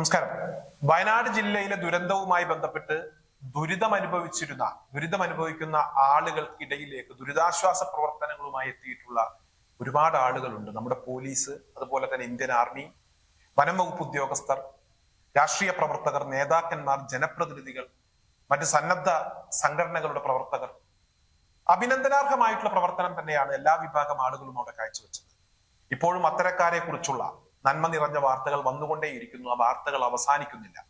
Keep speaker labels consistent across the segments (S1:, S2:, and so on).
S1: നമസ്കാരം. വയനാട് ജില്ലയിലെ ദുരന്തവുമായി ബന്ധപ്പെട്ട് ദുരിതം അനുഭവിച്ചിരുന്ന ദുരിതം അനുഭവിക്കുന്ന ആളുകൾക്കിടയിലേക്ക് ദുരിതാശ്വാസ പ്രവർത്തനങ്ങളുമായി എത്തിയിട്ടുള്ള ഒരുപാട് ആളുകളുണ്ട്. നമ്മുടെ പോലീസ് അതുപോലെ തന്നെ ഇന്ത്യൻ ആർമി വനം വകുപ്പ് ഉദ്യോഗസ്ഥർ രാഷ്ട്രീയ പ്രവർത്തകർ നേതാക്കന്മാർ ജനപ്രതിനിധികൾ മറ്റ് സന്നദ്ധ സംഘടനകളുടെ പ്രവർത്തകർ. അഭിനന്ദനാർഹമായിട്ടുള്ള പ്രവർത്തനം തന്നെയാണ് എല്ലാ വിഭാഗം ആളുകളും അവിടെ കാഴ്ചവെച്ചത്. ഇപ്പോഴും അത്തരക്കാരെ കുറിച്ചുള്ള നന്മ നിറഞ്ഞ വാർത്തകൾ വന്നുകൊണ്ടേയിരിക്കുന്നു. ആ വാർത്തകൾ അവസാനിക്കുന്നില്ല.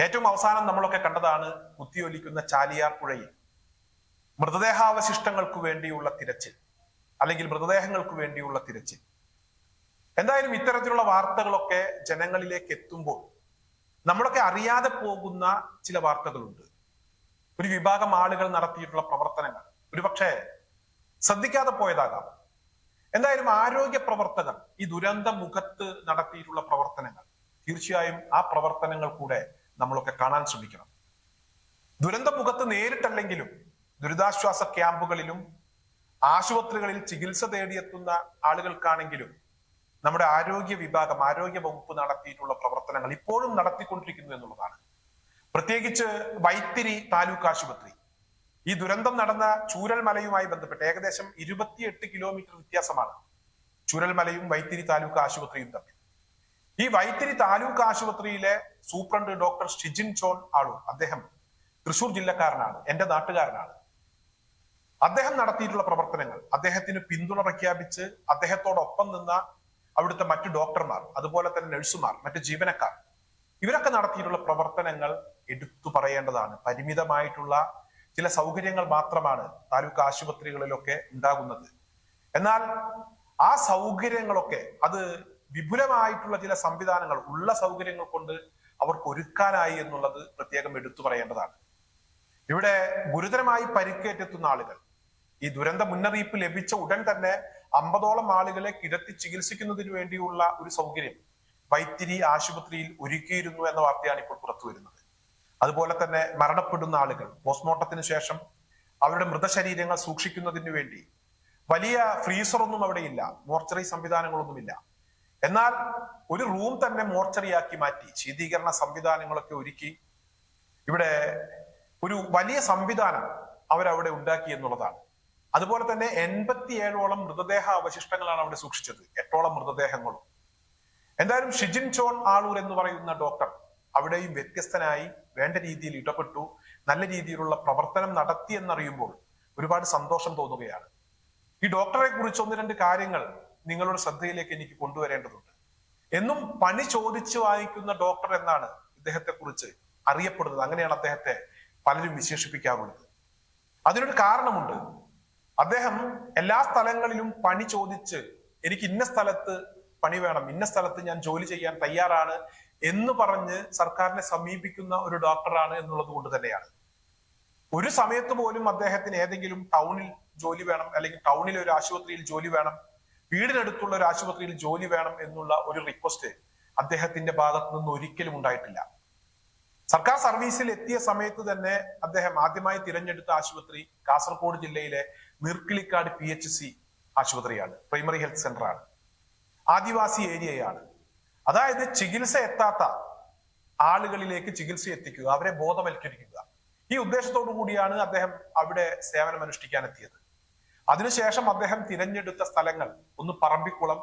S1: ഏറ്റവും അവസാനം നമ്മളൊക്കെ കണ്ടതാണ് കുത്തിയൊലിക്കുന്ന ചാലിയാർ പുഴയിൽ. മൃതദേഹാവശിഷ്ടങ്ങൾക്ക് വേണ്ടിയുള്ള തിരച്ചിൽ അല്ലെങ്കിൽ മൃതദേഹങ്ങൾക്ക് വേണ്ടിയുള്ള തിരച്ചിൽ. എന്തായാലും ഇത്തരത്തിലുള്ള വാർത്തകളൊക്കെ ജനങ്ങളിലേക്ക് എത്തുമ്പോൾ നമ്മളൊക്കെ അറിയാതെ പോകുന്ന ചില വാർത്തകളുണ്ട്. ഒരു വിഭാഗം ആളുകൾ നടത്തിയിട്ടുള്ള പ്രവർത്തനങ്ങൾ. ഒരുപക്ഷെ ശ്രദ്ധിക്കാതെ പോയതാകാം. എന്തായാലും ആരോഗ്യ പ്രവർത്തകർ ഈ ദുരന്ത മുഖത്ത് നടത്തിയിട്ടുള്ള പ്രവർത്തനങ്ങൾ തീർച്ചയായും ആ പ്രവർത്തനങ്ങൾ കൂടെ നമ്മളൊക്കെ കാണാൻ ശ്രമിക്കണം. ദുരന്ത മുഖത്ത് നേരിട്ടല്ലെങ്കിലും ദുരിതാശ്വാസ ക്യാമ്പുകളിലും ആശുപത്രികളിൽ ചികിത്സ തേടിയെത്തുന്ന ആളുകൾക്കാണെങ്കിലും നമ്മുടെ ആരോഗ്യ വിഭാഗം ആരോഗ്യ വകുപ്പ് നടത്തിയിട്ടുള്ള പ്രവർത്തനങ്ങൾ ഇപ്പോഴും നടത്തിക്കൊണ്ടിരിക്കുന്നു എന്നുള്ളതാണ്. പ്രത്യേകിച്ച് വൈത്തിരി താലൂക്ക് ആശുപത്രി. ഈ ദുരന്തം നടന്ന ചൂരൽമലയുമായി ബന്ധപ്പെട്ട് ഏകദേശം ഇരുപത്തിയെട്ട് കിലോമീറ്റർ വ്യത്യാസമാണ്. ചൂരൽമലയും വൈത്തിരി താലൂക്ക് ആശുപത്രിയും തമ്മിൽ. ഈ വൈത്തിരി താലൂക്ക് ആശുപത്രിയിലെ സൂപ്രണ്ട് ഡോക്ടർ ഷിജിൻ ചോൺ ആളു. അദ്ദേഹം തൃശൂർ ജില്ലക്കാരനാണ്. എന്റെ നാട്ടുകാരനാണ്. അദ്ദേഹം നടത്തിയിട്ടുള്ള പ്രവർത്തനങ്ങൾ അദ്ദേഹത്തിന് പിന്തുണ പ്രഖ്യാപിച്ച് അദ്ദേഹത്തോടൊപ്പം നിന്ന അവിടുത്തെ മറ്റു ഡോക്ടർമാർ അതുപോലെ തന്നെ നഴ്സുമാർ മറ്റു ജീവനക്കാർ ഇവരൊക്കെ നടത്തിയിട്ടുള്ള പ്രവർത്തനങ്ങൾ എടുത്തു പറയേണ്ടതാണ്. പരിമിതമായിട്ടുള്ള ചില സൗകര്യങ്ങൾ മാത്രമാണ് താലൂക്ക് ആശുപത്രികളിലൊക്കെ ഉണ്ടാകുന്നത്. എന്നാൽ ആ സൗകര്യങ്ങളൊക്കെ അത് വിപുലമായിട്ടുള്ള ചില സംവിധാനങ്ങൾ ഉള്ള സൗകര്യങ്ങൾ കൊണ്ട് അവർക്ക് ഒരുക്കാനായി എന്നുള്ളത് പ്രത്യേകം എടുത്തു പറയേണ്ടതാണ്. ഇവിടെ ഗുരുതരമായി പരിക്കേറ്റെത്തുന്ന ആളുകൾ ഈ ദുരന്ത മുന്നറിയിപ്പ് ലഭിച്ച ഉടൻ തന്നെ അമ്പതോളം ആളുകളെ കിടത്തി ചികിത്സിക്കുന്നതിന് വേണ്ടിയുള്ള ഒരു സൗകര്യം വൈത്തിരി ആശുപത്രിയിൽ ഒരുക്കിയിരുന്നു എന്ന വാർത്തയാണ് ഇപ്പോൾ പുറത്തു വരുന്നത്. അതുപോലെ തന്നെ മരണപ്പെടുന്ന ആളുകൾ പോസ്റ്റ്മോർട്ടത്തിന് ശേഷം അവരുടെ മൃതശരീരങ്ങൾ സൂക്ഷിക്കുന്നതിന് വേണ്ടി. വലിയ ഫ്രീസറൊന്നും അവിടെ ഇല്ല മോർച്ചറി സംവിധാനങ്ങളൊന്നുമില്ല. എന്നാൽ ഒരു റൂം തന്നെ മോർച്ചറിയാക്കി മാറ്റി ശീതീകരണ സംവിധാനങ്ങളൊക്കെ ഒരുക്കി. ഇവിടെ ഒരു വലിയ സംവിധാനം അവരവിടെ ഉണ്ടാക്കി എന്നുള്ളതാണ്. അതുപോലെ തന്നെ എൺപത്തിയേഴോളം മൃതദേഹ അവശിഷ്ടങ്ങളാണ് അവിടെ സൂക്ഷിച്ചത് എട്ടോളം മൃതദേഹങ്ങളും. എന്തായാലും ഷിജിൻ ചോൺ ആളൂർ എന്ന് പറയുന്ന ഡോക്ടർ അവിടെയും വ്യത്യസ്തനായി വേണ്ട രീതിയിൽ ഇടപെട്ടു. നല്ല രീതിയിലുള്ള പ്രവർത്തനം നടത്തി എന്നറിയുമ്പോൾ ഒരുപാട് സന്തോഷം തോന്നുകയാണ്. ഈ ഡോക്ടറെ കുറിച്ച് ഒന്ന് രണ്ട് കാര്യങ്ങൾ നിങ്ങളുടെ ശ്രദ്ധയിലേക്ക് എനിക്ക് കൊണ്ടുവരേണ്ടതുണ്ട്. എന്നും പണി ചോദിച്ചു വാങ്ങിക്കുന്ന ഡോക്ടർ എന്നാണ് ഇദ്ദേഹത്തെ കുറിച്ച് അറിയപ്പെടുന്നത്. അങ്ങനെയാണ് അദ്ദേഹത്തെ പലരും വിശേഷിപ്പിക്കാറുള്ളത്. അതിനൊരു കാരണമുണ്ട്. അദ്ദേഹം എല്ലാ സ്ഥലങ്ങളിലും പണി ചോദിച്ച് എനിക്ക് ഇന്ന സ്ഥലത്ത് പണി വേണം ഇന്ന സ്ഥലത്ത് ഞാൻ ജോലി ചെയ്യാൻ തയ്യാറാണ് എന്ന് പറഞ്ഞ് സർക്കാരിനെ സമീപിക്കുന്ന ഒരു ഡോക്ടറാണ് എന്നുള്ളത് കൊണ്ട് തന്നെയാണ്. ഒരു സമയത്ത് പോലും അദ്ദേഹത്തിന് ഏതെങ്കിലും ടൗണിൽ ജോലി വേണം അല്ലെങ്കിൽ ടൗണിലെ ഒരു ആശുപത്രിയിൽ ജോലി വേണം വീടിനടുത്തുള്ള ഒരു ആശുപത്രിയിൽ ജോലി വേണം എന്നുള്ള ഒരു റിക്വസ്റ്റ് അദ്ദേഹത്തിന്റെ ഭാഗത്തു നിന്ന് ഒരിക്കലും ഉണ്ടായിട്ടില്ല. സർക്കാർ സർവീസിൽ എത്തിയ സമയത്ത് തന്നെ അദ്ദേഹം ആദ്യമായി തിരഞ്ഞെടുത്ത ആശുപത്രി കാസർഗോഡ് ജില്ലയിലെ നീർക്കിളിക്കാട് പി എച്ച് സി ആശുപത്രിയാണ് പ്രൈമറി ഹെൽത്ത് സെന്ററാണ്. ആദിവാസി ഏരിയയാണ്. അതായത് ചികിത്സ എത്താത്ത ആളുകളിലേക്ക് ചികിത്സ എത്തിക്കുക അവരെ ബോധവൽക്കരിക്കുക. ഈ ഉദ്ദേശത്തോടു കൂടിയാണ് അദ്ദേഹം അവിടെ സേവനം അനുഷ്ഠിക്കാൻ എത്തിയത് അതിനുശേഷം അദ്ദേഹം തിരഞ്ഞെടുത്ത സ്ഥലങ്ങൾ ഒന്ന് പറമ്പിക്കുളം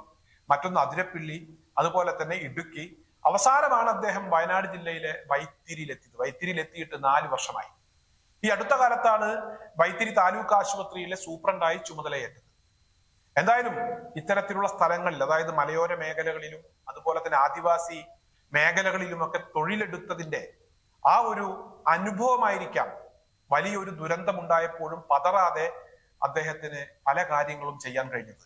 S1: മറ്റൊന്ന് അതിരപ്പിള്ളി അതുപോലെ തന്നെ ഇടുക്കി. അവസാനമാണ് അദ്ദേഹം വയനാട് ജില്ലയിലെ വൈത്തിരിയിലെത്തിയത്. വൈത്തിരിയിലെത്തിയിട്ട് നാല് വർഷമായി. ഈ അടുത്ത കാലത്താണ് വൈത്തിരി താലൂക്ക് ആശുപത്രിയിലെ സൂപ്രണ്ടായി ചുമതലയേറ്റത്. എന്തായാലും ഇത്തരത്തിലുള്ള സ്ഥലങ്ങളിൽ അതായത് മലയോര മേഖലകളിലും അതുപോലെ തന്നെ ആദിവാസി മേഖലകളിലുമൊക്കെ തൊഴിലെടുത്തതിന്റെ ആ ഒരു അനുഭവമായിരിക്കാം. വലിയൊരു ദുരന്തമുണ്ടായപ്പോഴും പതറാതെ അദ്ദേഹത്തിന് പല കാര്യങ്ങളും ചെയ്യാൻ കഴിഞ്ഞത്.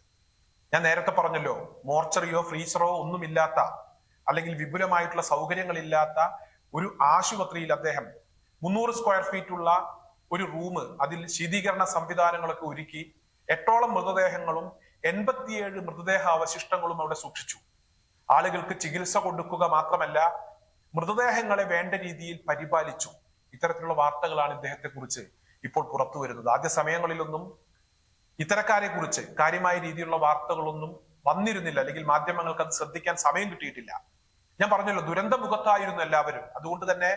S1: ഞാൻ നേരത്തെ പറഞ്ഞല്ലോ മോർച്ചറിയോ ഫ്രീസറോ ഒന്നുമില്ലാത്ത അല്ലെങ്കിൽ വിപുലമായിട്ടുള്ള സൗകര്യങ്ങളില്ലാത്ത ഒരു ആശുപത്രിയിൽ അദ്ദേഹം മുന്നൂറ് സ്ക്വയർ ഫീറ്റ് ഉള്ള ഒരു റൂം അതിൽ ശീതീകരണ സംവിധാനങ്ങളൊക്കെ ഒരുക്കി എട്ടോളം മൃതദേഹങ്ങളും എൺപത്തിയേഴ് മൃതദേഹ അവശിഷ്ടങ്ങളും അവിടെ സൂക്ഷിച്ചു. ആളുകൾക്ക് ചികിത്സ കൊടുക്കുക മാത്രമല്ല മൃതദേഹങ്ങളെ വേണ്ട രീതിയിൽ പരിപാലിച്ചു. ഇത്തരത്തിലുള്ള വാർത്തകളാണ് ഇദ്ദേഹത്തെ കുറിച്ച് ഇപ്പോൾ പുറത്തു വരുന്നത്. ആദ്യ സമയങ്ങളിലൊന്നും ഇത്തരക്കാരെ കുറിച്ച് കാര്യമായ രീതിയിലുള്ള വാർത്തകളൊന്നും വന്നിരുന്നില്ല. അല്ലെങ്കിൽ മാധ്യമങ്ങൾക്ക് അത് ശ്രദ്ധിക്കാൻ സമയം കിട്ടിയിട്ടില്ല. ഞാൻ പറഞ്ഞല്ലോ ദുരന്ത മുഖത്തായിരുന്നു എല്ലാവരും. അതുകൊണ്ട് തന്നെ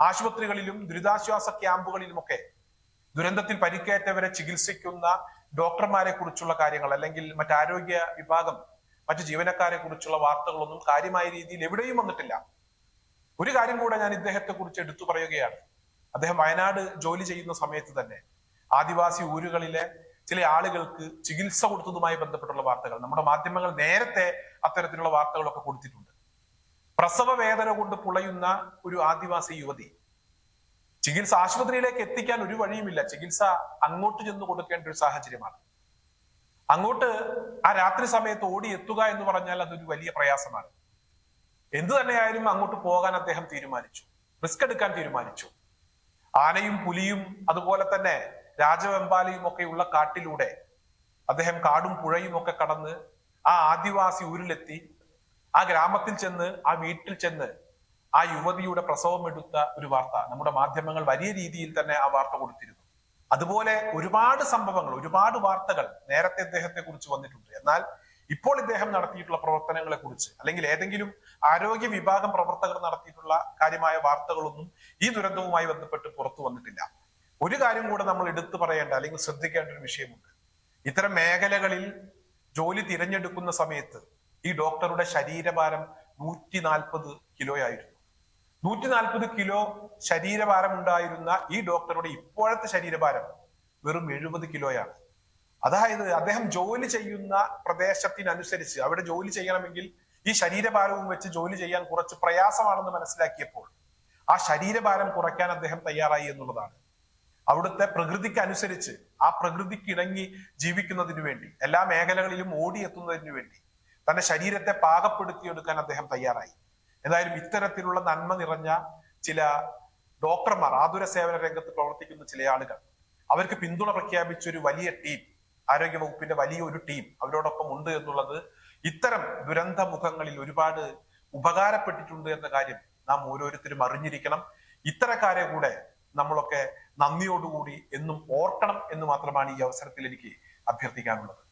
S1: ആശുപത്രികളിലും ദുരിതാശ്വാസ ക്യാമ്പുകളിലുമൊക്കെ ദുരന്തത്തിൽ പരിക്കേറ്റവരെ ചികിത്സിക്കുന്ന ഡോക്ടർമാരെ കുറിച്ചുള്ള കാര്യങ്ങൾ അല്ലെങ്കിൽ മറ്റാരോഗ്യ വിഭാഗം മറ്റു ജീവനക്കാരെ കുറിച്ചുള്ള വാർത്തകളൊന്നും കാര്യമായ രീതിയിൽ എവിടെയും വന്നിട്ടില്ല. ഒരു കാര്യം കൂടെ ഞാൻ ഇദ്ദേഹത്തെ കുറിച്ച് എടുത്തു പറയുകയാണ്. അദ്ദേഹം വയനാട് ജോലി ചെയ്യുന്ന സമയത്ത് തന്നെ ആദിവാസി ഊരുകളിലെ ചില ആളുകൾക്ക് ചികിത്സ കൊടുത്തതുമായി ബന്ധപ്പെട്ടുള്ള വാർത്തകൾ നമ്മുടെ മാധ്യമങ്ങൾ നേരത്തെ അത്തരത്തിലുള്ള വാർത്തകളൊക്കെ കൊടുത്തിട്ടുണ്ട്. പ്രസവ വേദന കൊണ്ട് പുളയുന്ന ഒരു ആദിവാസി യുവതി ചികിത്സ ആശുപത്രിയിലേക്ക് എത്തിക്കാൻ ഒരു വഴിയുമില്ല. ചികിത്സ അങ്ങോട്ട് ചെന്ന് കൊടുക്കേണ്ട ഒരു സാഹചര്യമാണ്. അങ്ങോട്ട് ആ രാത്രി സമയത്ത് ഓടി എത്തുക എന്ന് പറഞ്ഞാൽ അതൊരു വലിയ പ്രയാസമാണ്. എന്തു തന്നെയായാലും അങ്ങോട്ട് പോകാൻ അദ്ദേഹം തീരുമാനിച്ചു. റിസ്ക് എടുക്കാൻ തീരുമാനിച്ചു. ആനയും പുലിയും അതുപോലെ തന്നെ രാജവെമ്പാലയും ഒക്കെയുള്ള കാട്ടിലൂടെ അദ്ദേഹം കാടും പുഴയും ഒക്കെ കടന്ന് ആ ആദിവാസി ഊരിലെത്തി ആ ഗ്രാമത്തിൽ ചെന്ന് ആ വീട്ടിൽ ചെന്ന് ആ യുവതിയുടെ പ്രസവം എടുത്ത ഒരു വാർത്ത നമ്മുടെ മാധ്യമങ്ങൾ വലിയ രീതിയിൽ തന്നെ ആ വാർത്ത കൊടുത്തിരുന്നു. അതുപോലെ ഒരുപാട് സംഭവങ്ങൾ ഒരുപാട് വാർത്തകൾ നേരത്തെ ഇദ്ദേഹത്തെ കുറിച്ച് വന്നിട്ടുണ്ട്. എന്നാൽ ഇപ്പോൾ ഇദ്ദേഹം നടത്തിയിട്ടുള്ള പ്രവർത്തനങ്ങളെ കുറിച്ച് അല്ലെങ്കിൽ ഏതെങ്കിലും ആരോഗ്യ വിഭാഗം പ്രവർത്തകർ നടത്തിയിട്ടുള്ള കാര്യമായ വാർത്തകളൊന്നും ഈ ദുരന്തവുമായി ബന്ധപ്പെട്ട് പുറത്തു വന്നിട്ടില്ല. ഒരു കാര്യം കൂടെ നമ്മൾ എടുത്തു പറയേണ്ട അല്ലെങ്കിൽ ശ്രദ്ധിക്കേണ്ട ഒരു വിഷയമുണ്ട്. ഇത്തരം മേഖലകളിൽ ജോലി തിരഞ്ഞെടുക്കുന്ന സമയത്ത് ഈ ഡോക്ടറുടെ ശരീരഭാരം നൂറ്റി നാൽപ്പത് കിലോയായിരുന്നു. നൂറ്റി നാൽപ്പത് കിലോ ശരീരഭാരം ഉണ്ടായിരുന്ന ഈ ഡോക്ടറുടെ ഇപ്പോഴത്തെ ശരീരഭാരം വെറും എഴുപത് കിലോയാണ്. അതായത് അദ്ദേഹം ജോലി ചെയ്യുന്ന പ്രദേശത്തിനനുസരിച്ച് അവിടെ ജോലി ചെയ്യണമെങ്കിൽ ഈ ശരീരഭാരവും വെച്ച് ജോലി ചെയ്യാൻ കുറച്ച് പ്രയാസമാണെന്ന് മനസ്സിലാക്കിയപ്പോൾ ആ ശരീരഭാരം കുറയ്ക്കാൻ അദ്ദേഹം തയ്യാറായി എന്നുള്ളതാണ്. അവിടുത്തെ പ്രകൃതിക്ക് അനുസരിച്ച് ആ പ്രകൃതിക്ക് ഇണങ്ങി ജീവിക്കുന്നതിന് വേണ്ടി എല്ലാ മേഖലകളിലും ഓടിയെത്തുന്നതിനു വേണ്ടി തന്റെ ശരീരത്തെ പാകപ്പെടുത്തിയെടുക്കാൻ അദ്ദേഹം തയ്യാറായി. എന്തായാലും ഇത്തരത്തിലുള്ള നന്മ നിറഞ്ഞ ചില ഡോക്ടർമാർ ആതുര സേവന രംഗത്ത് പ്രവർത്തിക്കുന്ന ചില ആളുകൾ അവർക്ക് പിന്തുണ പ്രഖ്യാപിച്ച ഒരു വലിയ ടീം ആരോഗ്യ വകുപ്പിന്റെ വലിയ ഒരു ടീം അവരോടൊപ്പം ഉണ്ട് എന്നുള്ളത് ഇത്തരം ദുരന്ത മുഖങ്ങളിൽ ഒരുപാട് ഉപകാരപ്പെട്ടിട്ടുണ്ട് എന്ന കാര്യം നാം ഓരോരുത്തരും അറിഞ്ഞിരിക്കണം. ഇത്തരക്കാരെ കൂടെ നമ്മളൊക്കെ നന്ദിയോടുകൂടി എന്നും ഓർക്കണം എന്ന് മാത്രമാണ് ഈ അവസരത്തിൽ എനിക്ക് അഭ്യർത്ഥിക്കാനുള്ളത്.